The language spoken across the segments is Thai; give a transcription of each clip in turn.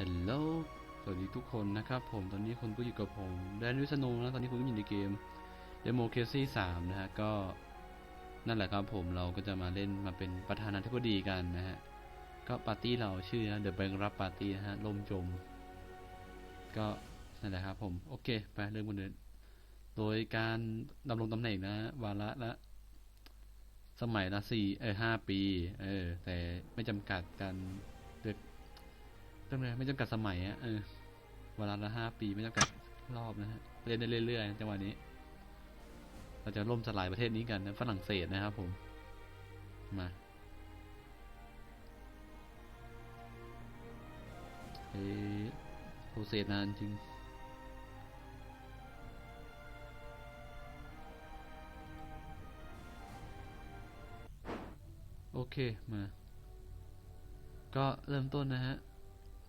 ฮัลโหล สวัสดีทุกคนนะครับผม ตอนนี้คุณก็อยู่กับผมแดนวิษณุนะ ตอนนี้คุณก็อยู่ในเกม Democracy 3 นะฮะ ก็นั่นแหละครับผม เราก็จะมาเล่นมาเป็นประธานาธิบดีกันนะฮะ ก็ปาร์ตี้เราชื่อนะ The Bank รับปาร์ตี้นะฮะ ลมจม ก็นั่นแหละครับผม โอเค ไปเริ่มกันเลยโดยการดำรงตำแหน่งนะฮะวาระละ สมัยละสี่เออห้าปี เออ แต่ไม่จำกัดการ เลือกต้องเลยไม่จำกัดสมัยอะเออเวลาละห้าปีไม่จำกัดรอบนะฮะเล่นได้เรื่อยๆจังหวะนี้ เราจะล่มสลายประเทศนี้กันนะฝรั่งเศสนะครับผม มาเฮ้ยโปรเซสนานจริงโอเค มา ก็เริ่มต้นนะฮะ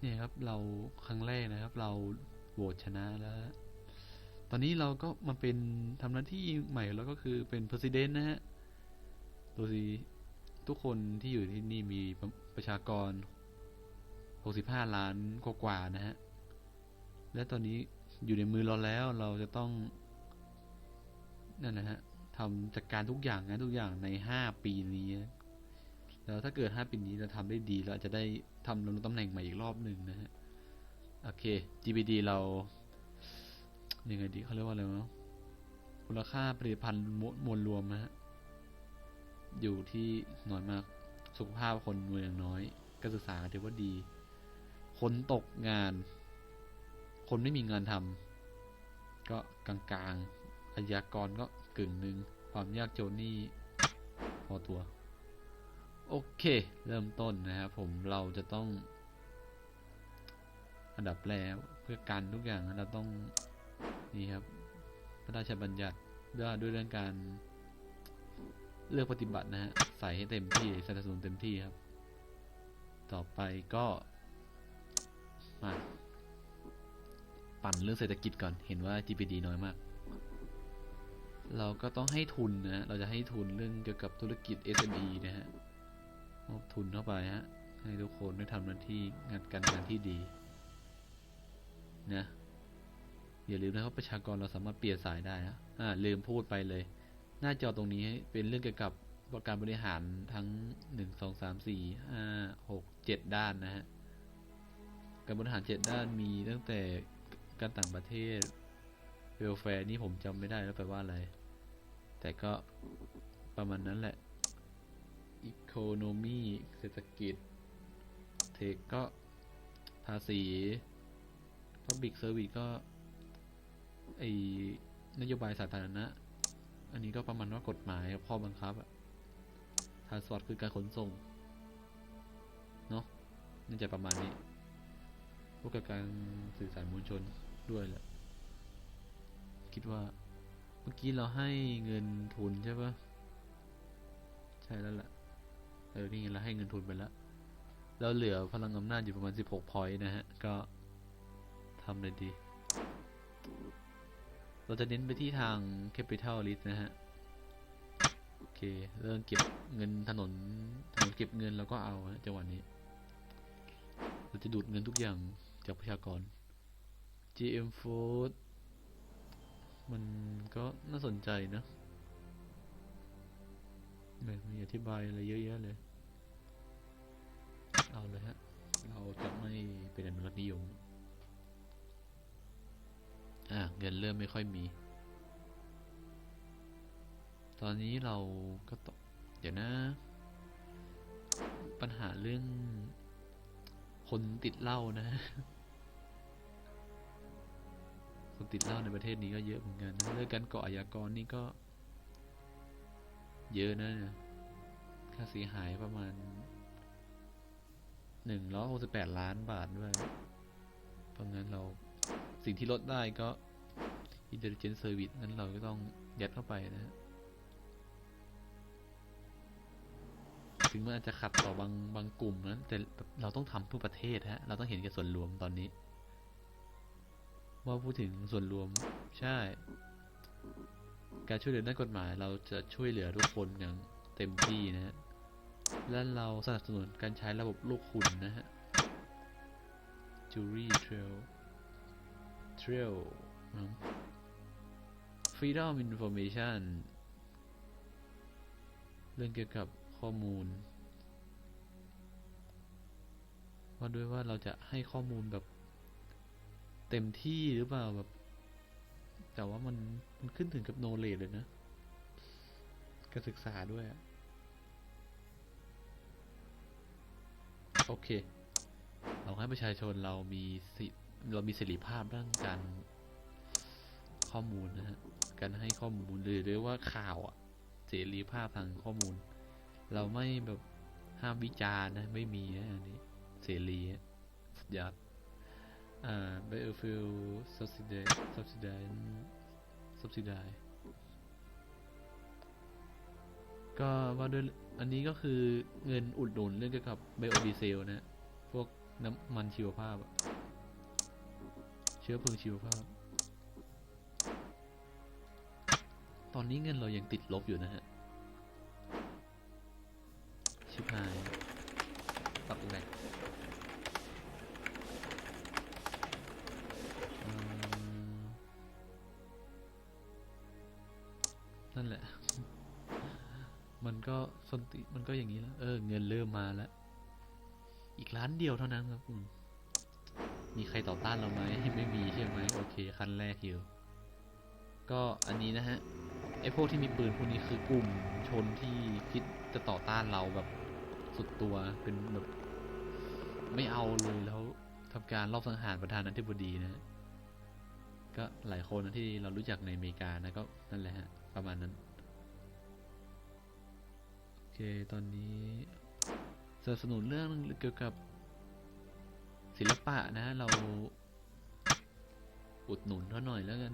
เนี่ยครับเราครั้งแรกนะครับ เราโหวตชนะแล้ว ตอนนี้เราก็มาเป็นทำหน้าที่ใหม่แล้วก็คือเป็น president นะฮะดูสิทุกคนที่อยู่ที่นี่มีประประชากร 65 ล้านกว่าๆนะฮะ และตอนนี้อยู่ในมือเราแล้วเราจะต้อง นั่นนะฮะทำจัดการทุกอย่างนะทุกอย่างใน 5 ปีนี้นะ แล้วถ้าเกิด 5 ปีนี้เราทำได้ดีเราอาจจะได้ทำลงตำแหน่งใหม่อีกรอบหนึ่งนะฮะ โอเค GPD เรายังไงดีเขาเรียกว่าอะไรวะมูลค่าผลิตภัณฑ์มวลรวมนะฮะ อยู่ที่น้อยมาก สุขภาพคนเมืองน้อยการศึกษาถือว่าดี คนตกงาน คนไม่มีงานทำก็กลางๆอาชญากรก็กึ่งหนึ่ง ความยากจนนี่พอตัว โอเค เริ่มต้นนะครับผมเราจะต้อง อันดับแรกเพื่อการทุกอย่างเราต้องนี่ครับ พระราชบัญญัติว่าด้วยเรื่องการ เลือกปฏิบัตินะฮะใส่ให้เต็มที่สนับสนุนเต็มที่ครับ ต่อไปก็มาปั่นเรื่องเศรษฐกิจก่อนเห็นว่า GPD น้อยมาก เราก็ต้องให้ทุนนะฮะเราจะให้ทุนเรื่องเกี่ยวกับธุรกิจ SME นะฮะ มอบทุนเข้าไปฮะ ให้ทุกคนได้ทำหน้าที่งานการงานที่ดีนะอย่าลืมนะครับประชากรเราสามารถเปลี่ยนสายได้นะอ่าลืมพูดไปเลย หน้าจอตรงนี้เป็นเรื่องเกี่ยวกับการบริหารทั้งหนึ่งสองสามสี่ห้าหกเจ็ดด้านนะฮะการบริหารเจ็ดด้านมีตั้งแต่การต่างประเทศเวลแฟร์นี่ผมจำไม่ได้แล้วแปลว่าอะไร แต่ก็ประมาณนั้นแหละ อีโคโนมีเศรษฐกิจ เทคก็ภาษี Public Service ก็ไอนโยบายสาธารณะ อันนี้ก็ประมาณว่ากฎหมายกับข้อบังคับอะทาสปอร์ตคือการขนส่ง เนาะน่าจะประมาณนี้ พวกกับการสื่อสารมวลชนด้วยแหละ คิดว่า เมื่อกี้เราให้เงินทุนใช่ปะใช่แล้วแหละ ออนี่เราให้เงินทุนไปแล้วเราเหลือพลังอำนาจอยู่ประมาณ 16 พอยต์นะฮะ ก็ทำเลยดี เราจะเน้นไปที่ทาง Capital List นะฮะ โอเค เรื่องเก็บเงินถนนถนนเก็บเงินเราก็เอาฮะจังหวะนี้ เราจะดูดเงินทุกอย่างจากประชากร GM Food มันก็น่าสนใจนะไม่มีอธิบายอะไรเยอะแยะเลย เอาเลยฮะ เราจะไม่เป็นอนุรักษ์นิยม อะ เงินเริ่มไม่ค่อยมี ตอนนี้เราก็ต้องเดี๋ยวนะ ปัญหาเรื่อง คนติดเหล้านะ คนติดเหล้าในประเทศนี้ก็เยอะเหมือนกันเรื่องการก่ออาชญากรนี่ก็ เยอะนะเนี่ยค่าเสียหายประมาณ หนึ่งร้อยหกสิบแปดล้านบาทด้วย เพราะงั้นเราสิ่งที่ลดได้ก็ intelligence service นั้นเราก็ต้องยัดเข้าไปนะฮะถึงมันอาจจะขัดต่อบางบางกลุ่มนะแต่เราต้องทำเพื่อประเทศฮะ เราต้องเห็นแก่ส่วนรวมตอนนี้ ว่าพูดถึงส่วนรวมใช่ การช่วยเหลือด้านกฎหมาย เราจะช่วยเหลือทุกคนอย่างเต็มที่นะฮะ และเราสนับสนุนการใช้ระบบลูกคุณนะฮะช Sanctuary Trail Trail นะครับ Freedom Information เรื่องเกี่ยวกับข้อมูล ว่าด้วยว่าเราจะให้ข้อมูลแบบเต็มที่หรือเปล่าแบบ แต่ว่ามันมันขึ้นถึงกับ knowledge เลยนะ การศึกษาด้วยอะ โอเค เราให้ประชาชนเรามีสิเรามีเสรีภาพด้านการข้อมูลนะฮะ การให้ข้อมูลหรือเรียกว่าข่าวอะเสรีภาพทางข้อมูล เราไม่แบบห้ามวิจารณ์นะ ไม่มีนะอันนี้เสรีสุดยอดอ่า Biofuel subsidize subsidize subsidize ก็ว่าด้วยอันนี้ก็คือเงินอุดหนุนเรื่องเกี่ยวกับไบโอดีเซลนะพวกน้ำมันชีวภาพ เชื้อเพลิงชีวภาพ ตอนนี้เงินเรายังติดลบอยู่นะฮะ ชิบหายตัดแหลกอืมนั่นแหละ มันก็สนติมันก็อย่างนี้แล้วเออ เงินเริ่มมาแล้ว อีกล้านเดียวเท่านั้นครับคุณมีใครต่อต้านเราไหมไม่มีใช่ไหมโอเคขั้นแรกอยู่ก็อันนี้นะฮะไอ้พวกที่มีปืนพวกนี้คือกลุ่มชนที่คิดจะต่อต้านเราแบบสุดตัวเป็นแบบ ไม่เอาเลยแล้วทำการรอบสังหารประธานาธิบดีนะฮะก็หลายคนนะที่เรารู้จักในอเมริกานะก็นั่นแหละฮะประมาณนั้น เค ตอนนี้สนับสนุนเรื่องเกี่ยวกับศิลปะนะ เราอุดหนุนเขาหน่อยแล้วกัน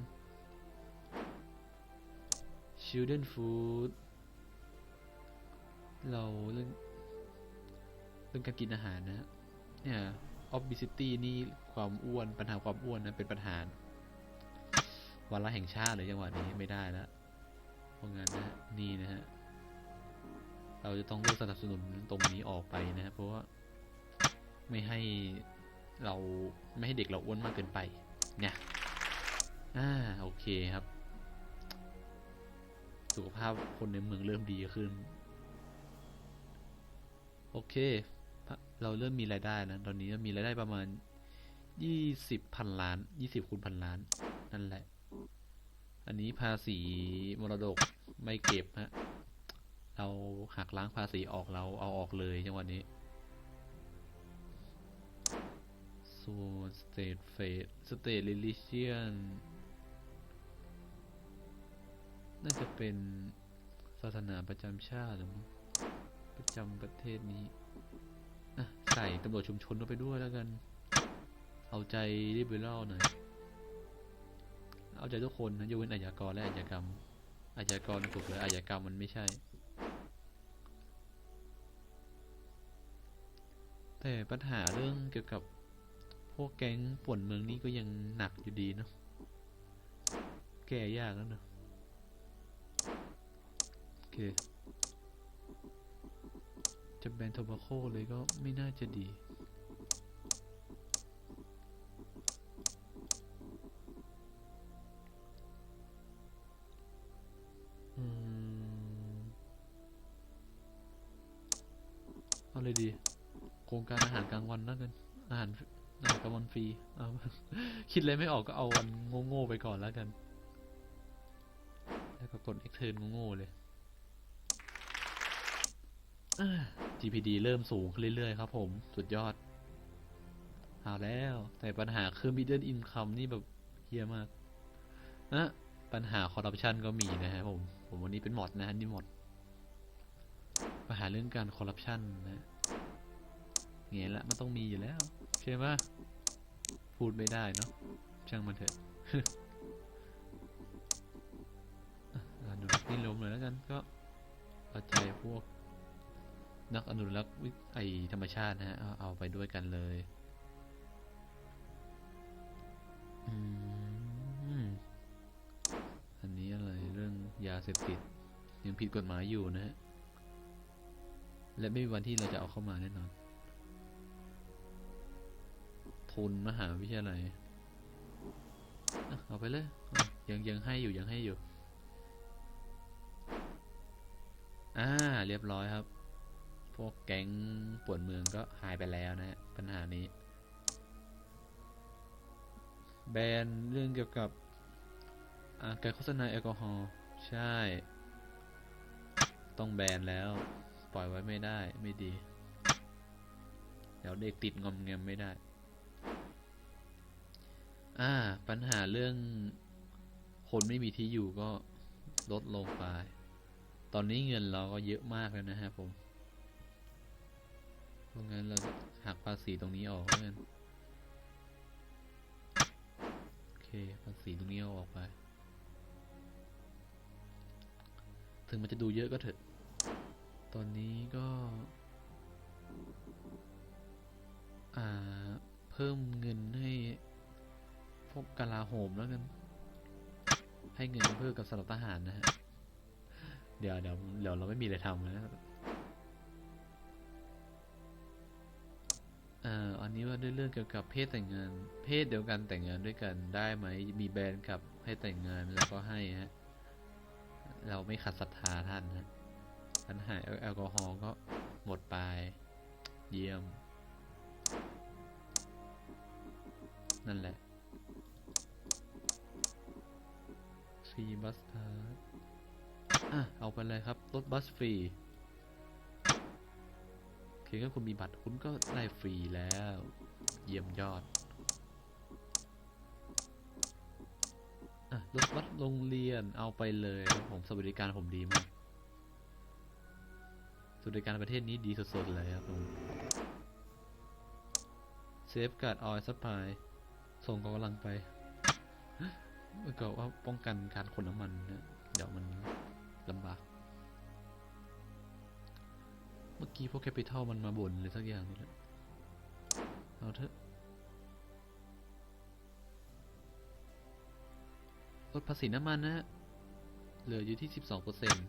Children Food เราเรื่องเรื่องการกินอาหารนะเนี่ย obesity นี่ความอ้วนปัญหาความอ้วนนะเป็นปัญหาวันละแห่งชาติเลยจังหวะนี้ไม่ได้แล้วเพราะงั้นนะนี่นะฮะ เราจะต้องเลือกสนับสนุนตรงนี้ออกไปนะครับเพราะว่าไม่ให้เราไม่ให้เด็กเราอ้วนมากเกินไป เนี่ยอ่าโอเคครับ สุขภาพคนในเมืองเริ่มดีขึ้น โอเค เราเริ่มมีรายได้นะ ตอนนี้มีรายได้ประมาณยี่สิบพันล้านยี่สิบคูณพันล้าน นั่นแหละ อันนี้ภาษีมรดกไม่เก็บฮะ เราหักล้างภาษีออกเราเอาออกเลยจังหวะนี้ส่วน state faith state religion น่าจะเป็นศาสนาประจำชาติหรือมั้งประจำประเทศนี้อะใส่ตำรวจชุมชนเข้าไปด้วยแล้วกัน เอาใจริเบเรลหน่อย เอาใจทุกคนนะยกเว้นอาชญากรและอาชญากรรมอาชญากรถูกเลยอาชญากรรมมันไม่ใช่ แต่ปัญหาเรื่องเกี่ยวกับพวกแก๊งป่วนเมืองนี้ก็ยังหนักอยู่ดีเนาะแก้ยากแล้วเนาะโอเคจะแบนโทบาโคเลยก็ไม่น่าจะดีอืมเอาเลยดี รงการอาหารกลางวันแล้วกันอาหารอาหารกลางวันฟรีเอาคิดเลยไม่ออกก็เอาวันโง่ๆไปก่อนแล้วกัน แล้วก็กด X turn โง่ๆเลย GPD เริ่มสูงขึ้นเรื่อยๆครับผม สุดยอดเอาแล้ว แต่ปัญหาคือ middle income นี่แบบเฮียมากนะปัญหาคอร์รัปชันก็มีนะฮะผม ผมวันนี้เป็นหมดนะฮะนี่มดปัญหาเรื่องการคอร์รัปชันนะ เงี้ยละมันต้องมีอยู่แล้วใช่ปะพูดไม่ได้เนาะช่างมันเถอะอนุรักษ์นิยมเลยแล้วกันก็เอาใจพวกนักอนุรักษ์วิไอธรรมชาตินะฮะเอาไปด้วยกันเลยอันนี้อะไรเรื่องยาเสพติด ยังผิดกฎหมายอยู่นะฮะ และไม่มีวันที่เราจะเอาเข้ามาแน่นอน ทุนมหาวิทยาลัยเอาไปเลย ยังยังให้อยู่ยังให้อยู่ อ่า เรียบร้อยครับ พวกแก๊งปวดเมืองก็หายไปแล้วนะฮะปัญหานี้ แบนเรื่องเกี่ยวกับการโฆษณาแอลกอฮอล์ใช่ ต้องแบนแล้ว ปล่อยไว้ไม่ได้ไม่ดี เดี๋ยวเด็กติดงอมแงมไม่ได้ อ่า ปัญหาเรื่องคนไม่มีที่อยู่ก็ลดลงไป ตอนนี้เงินเราก็เยอะมากแล้วนะฮะผมเพราะงั้นเราหักภาษีตรงนี้ออกแล้วกันโอเค ภาษีตรงนี้เอาออกไป ถึงมันจะดูเยอะก็เถอะ ตอนนี้ก็ อ่า เพิ่มเงินให้ พวกกลาโหมแล้วกัน ให้เงินเพิ่มกับสำหรับทหารนะฮะ เดี๋ยวเดี๋ยวเดี๋ยวเราไม่มีอะไรทำนะเอ่ออันนี้ว่าด้วยเรื่องเกี่ยวกับเพศแต่งงาน เพศเดียวกันแต่งงานด้วยกันได้ไหม มีแบรนด์กับให้แต่งงานแล้วก็ให้ฮะ เราไม่ขัดศรัทธาท่านนะปัญหาแอลกอฮอล์ก็หมดไป เยี่ยม นั่นแหละ ฟรีบัสพาสอะ เอาไปเลยครับ รถบัสฟรีเพียงแค่คุณมีบัตรคุณก็ได้ฟรีแล้ว เยี่ยมยอด อะ รถบัสโรงเรียนเอาไปเลยครับผมสวัสดิการผมดีมากสวัสดิการประเทศนี้ดีสุดๆเลยครับผมเซฟการ์ดออยล์ซัพพลายส่งกำลังไป ก่อนว่าป้องกันการขนน้ำมันนะเดี๋ยวมันลำบาก เมื่อกี้พวกแคปิตอลมันมาบ่นเลยสักอย่างนี่แหละเอาเถอะลดภาษีน้ำมันนะเหลืออยู่ที่ 12เปอร์เซ็นต์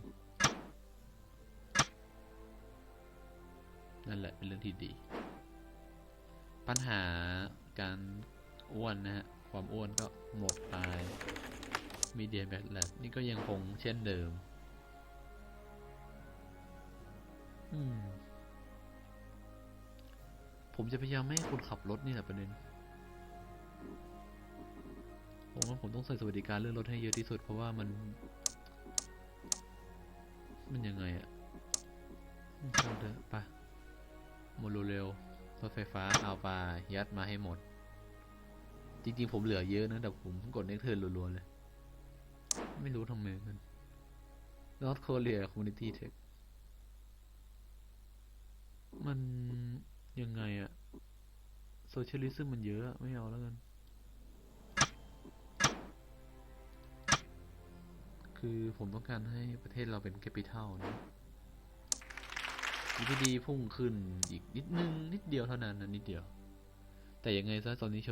นั่นแหละเป็นเรื่องที่ดี ปัญหาการอ้วนนะฮะ ความอ้วนก็หมดไปมีเดียแบ c แลนี่ก็ยังคงเช่นเดิม อืม ผมจะพยายามไม่ให้คุณขับรถนี่แหละประเด็นผมว่าผมต้องใส่สวัสดิการเรื่องรถให้เยอะที่สุดเพราะว่ามัน มันยังไงอะช่างเถอะไปโมโนเรลรถไฟฟ้าเอาไปยัดมาให้หมด จริงๆ ผมเหลือเยอะนะ แต่ผมกดเน็กเทิร์นรัวๆเลย ไม่รู้ทำไมมัน North Korea Community Tech มันยังไงอะโซเชียลิซึมมันเยอะ ไม่เอาแล้วกัน คือผมต้องการให้ประเทศเราเป็นแคปิทัลนะดีดีพุ่งขึ้นอีกนิดนึง นิดเดียวเท่านั้นนะนิดเดียว แต่ยังไงซะตอนนี้เช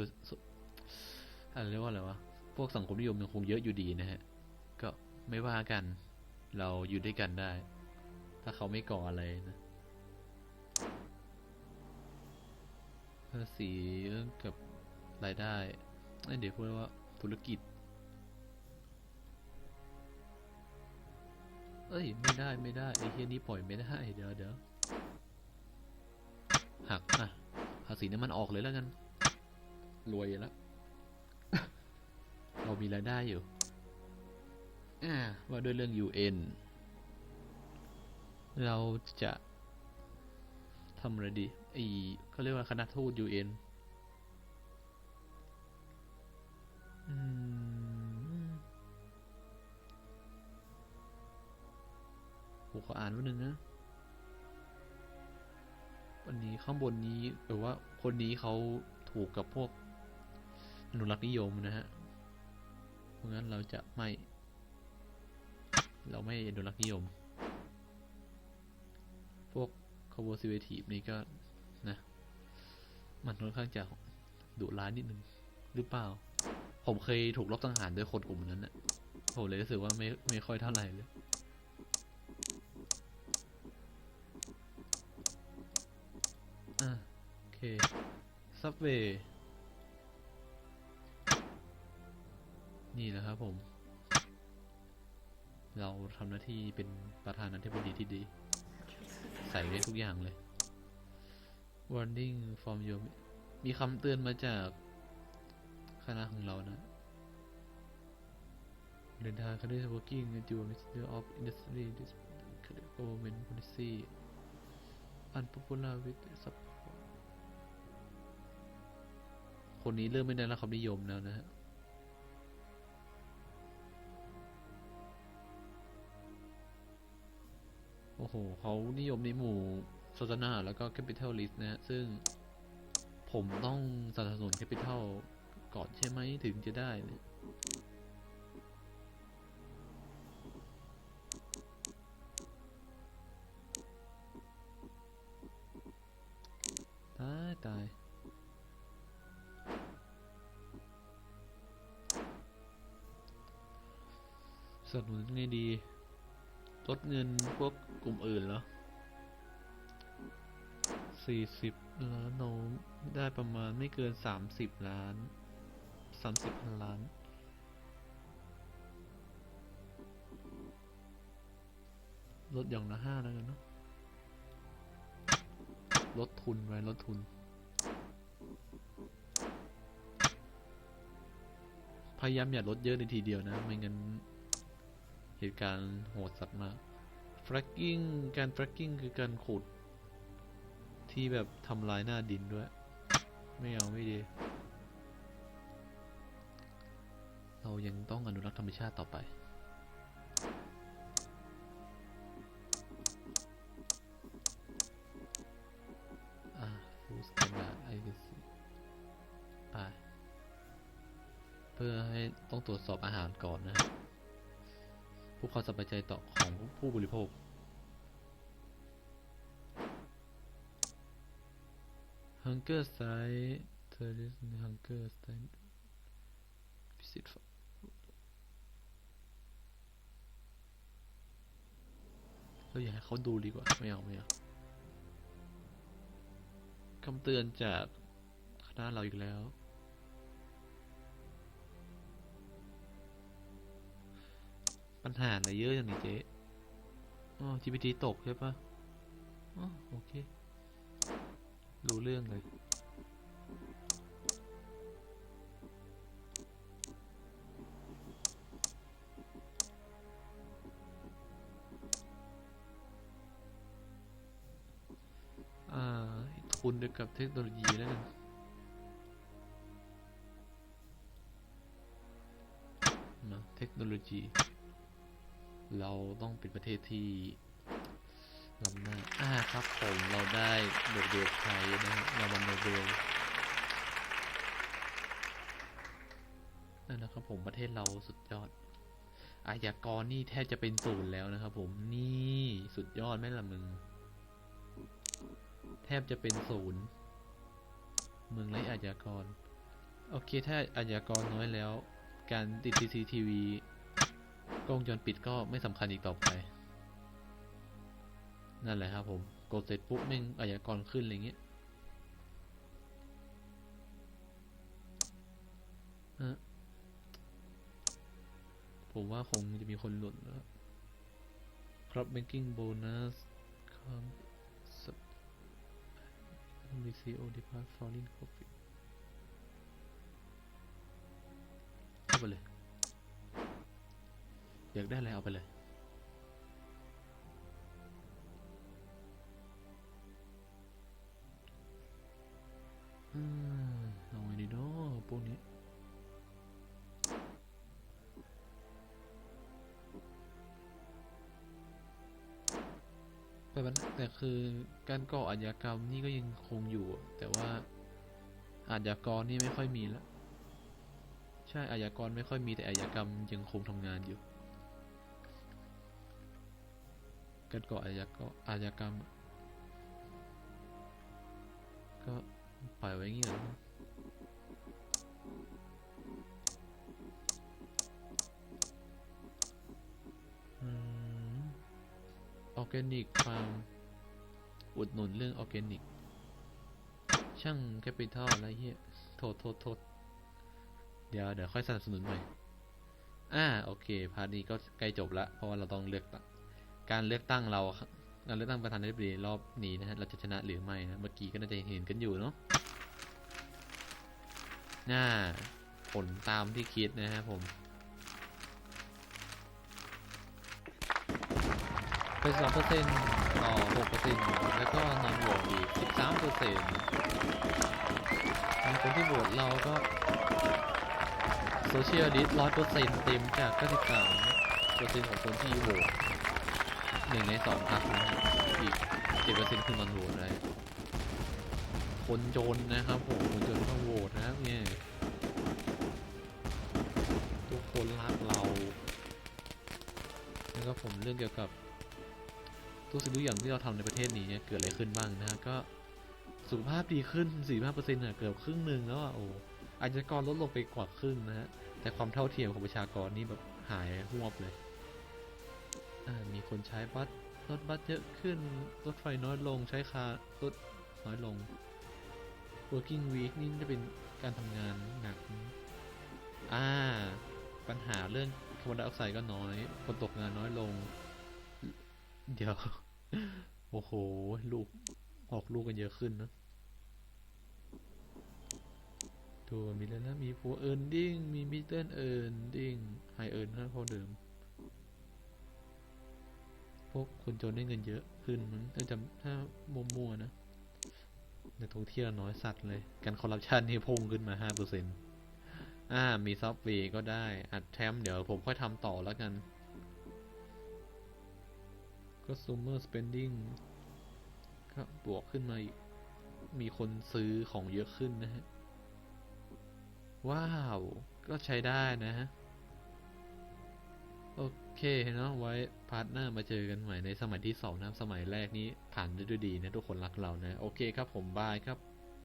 อะไรเรียกว่าอะไรวะ พวกสังคมนิยมยังคงเยอะอยู่ดีนะฮะ ก็ไม่ว่ากัน เราอยู่ด้วยกันได้ ถ้าเขาไม่ก่ออะไรนะภาษีเรื่องกับรายได้เอ้เดี๋ยวพูดว่าธุรกิจ เอ้ย ไม่ได้ไม่ได้ไอ้เฮียนี่ปล่อยไม่ได้ เดี๋ยวเดี๋ยวหักอะภาษีน้ำมันออกเลยแล้วกัน รวยแล้ว เรามีรายได้อยู่ว่าด้วยเรื่อง UN เราจะทำอะไรดีไอเขาเรียกว่าคณะทูต UN อืมผมขออ่านวันหนึ่งนะวันนี้ข้างบนนี้หรือว่าคนนี้เขาถูกกับพวกอนุรักษ์นิยมนะฮะ ราะงั้นเราจะไม่ เราไม่อนุรักษ์นิยม พวก conservative นี่ก็นะ มันค่อนข้างจะดุร้ายนิดนึง หรือเปล่า ผมเคยถูกลบสังหารด้วยคนกลุ่มนั้นนะผมเลยรู้สึกว่าไม่ไม่ค่อยเท่าไหร่เลยอะโอเคซับเวย์ นี่แหละครับผม เราทำหน้าที่เป็นประธานาธิบดีที่ดี ใส่ไว้ทุกอย่างเลย warning from your มีคำเตือนมาจากคณะของเรานะเดินทาง country working as your minister of industry government policy unpopular with support คนนี้เริ่มไม่ได้รับความนิยมแล้วนะฮะ อ้โหเขานิยมในหมู่ศาสนาแล้วก็แคปิต a ล i ิสนะฮะ ซึ่งผมต้องสนับสนุนแคปิต a ลก่อนใช่ไหมถึงจะได้เนี่ยตาย ตาย สนับสนุนไงดี ลดเงินพวกกลุ่มอื่นเหรอสี่สิบล้านเราได้ประมาณไม่เกินสามสิบล้านสามสิบพันล้าน ลดอย่างละห้าแล้วกันเนาะลดทุนไว้ลดทุน พยายามอย่าลดเยอะในทีเดียวนะ ไม่งั้น เหตุการณ์โหดสัตว์มาก fracking การ fracking คือการขุด ที่แบบทำลายหน้าดินด้วย ไม่เอาไม่ดี เรายังต้องอนุรักษ์ธรรมชาติต่อไปอ่า full standard I can see ไปเพื่อให้ต้องตรวจสอบอาหารก่อนนะ ผู้ความสบายใจต่อของผู้บริโภค Hunger Strike Terrorism Hunger Strike Visit for เราอยากให้เขาดูดีกว่า ไม่เอา ไม่เอาคำเตือนจากคณะเราอีกแล้ว ปัญหาอะไรเยอะอย่างนี้เจ๊อ๋อ GPT ตกใช่ปะอ๋อโอเค รู้เรื่องเลยอ่าทุนเดียวกับเทคโนโลยีแล้วกันมาเทคโนโลยี เราต้องเป็นประเทศที่ลำหน้าอ่าครับผมเราได้โดดเดี่ยวไทยนะฮะรางวัลโนเบลนั่นนะครับผมประเทศเราสุดยอด อาชญากรนี่แทบจะเป็นศูนย์แล้วนะครับผมนี่สุดยอดไหมล่ะมึง แทบจะเป็นศูนย์เมืองไร้อาชญากร โอเคถ้าอาชญากรน้อยแล้ว การติด CCTV กล้องวงจรปิดก็ไม่สำคัญอีกต่อไป นั่นแหละครับผม กดเสร็จปุ๊บแม่งอาชญากรขึ้นอะไรเงี้ยผมว่าคงจะมีคนหลุดแล้ว ครับ banking bonus ครับ VCO depart foreign profit เอาไปเลย อยากได้อะไรเอาไปเลยอืมเอาไงดีเนาะพวกนี้แต่มันแต่คือการก่ออาชญากรรมนี่ก็ยังคงอยู่ แต่ว่าอาชญากรนี่ไม่ค่อยมีแล้ว ใช่อาชญากรไม่ค่อยมีแต่อาชญากรรมยังคงทำงานอยู่ การก่ออาชญากรอาชญากรรม ก็ปล่อยไว้อย่างงี้เหรออร์แกนิกฟาร์มอุดหนุนเรื่องออร์แกนิก ช่างแคปิตอลอะไรเงี้ยโทษโทษโทษเดี๋ยว เดี๋ยวค่อยสนับสนุนใหม่อ่า โอเค พาร์ทนี้ก็ใกล้จบละ เพราะว่าเราต้องเลือกตั้ง การเลือกตั้งเราการเลือกตั้งประธานาธิบดีรอบนี้นะฮะเราจะชนะหรือไม่นะเมื่อกี้ก็น่าจะเห็นกันอยู่เนาะน่าผลตามที่คิดนะฮะผมเป็นสองเปอร์เซ็นต์ต่อหกเปอร์เซ็นต์แล้วก็นอนโหวตอีกสิบสามเปอร์เซ็นต์คนที่โหวตเราก็โซเชียลดิสร้อยเปอร์เซ็นต์เต็มจาก93เปอร์เซ็นต์ของคนที่โหวต หนึ่งในสองพรรคนะอีกเจ็ดเปอร์เซ็นต์คือนอนโหวตอะไรคนจนนะครับผมคนจนก็โหวตนะครับเนี่ยทุกคนรักเราแล้วก็ผมเรื่องเกี่ยวกับทุกสิ่งทุกอย่างที่เราทำในประเทศนี้เนี่ยเกิดอะไรขึ้นบ้างนะก็สุขภาพดีขึ้น 45%เน่ะเกือบครึ่งหนึ่งแล้วอะโอ้อาชญากรลดลงไปกว่าครึ่งนะฮะแต่ความเท่าเทียมของประชากรนี่แบบหายหวบเลย มีคนใช้บัสรถบัสเยอะขึ้น รถไฟน้อยลงใช้คารถน้อยลง working week นี่จะเป็นการทำงานหนัก อ่า ปัญหาเรื่องคาร์บอนไดออกไซด์ก็น้อย คนตกงานน้อยลง เดี๋ยว โอ้โห ลูก ออกลูกกันเยอะขึ้นนะตัวมีแล้วนะ มีพัวเอิร์นดิ้ง มีมิดเดิลเอิร์นดิ้ง ไฮเอิร์นนะเท่าเดิม พวกคนจนได้เงินเยอะขึ้นมั้งถ้าจำถ้ามัวๆนะนักท่องเที่ยวน้อยสัตว์เลย การคอร์รัปชันนี่พุ่งขึ้นมาห้าเปอร์เซ็นต์อ่า มีซอฟต์แวร์ก็ได้ อัดแทมเดี๋ยวผมค่อยทำต่อแล้วกัน consumer spending ก็บวกขึ้นมาอีก มีคนซื้อของเยอะขึ้นนะฮะ ว้าว ก็ใช้ได้นะฮะ โอเคเนาะไว้พาร์ทหน้ามาเจอกันใหม่ในสมัยที่สองนะครับสมัยแรกนี้ผ่านได้ด้วยดีนะทุกคนรักเรานะ โอเคครับผมบายครับ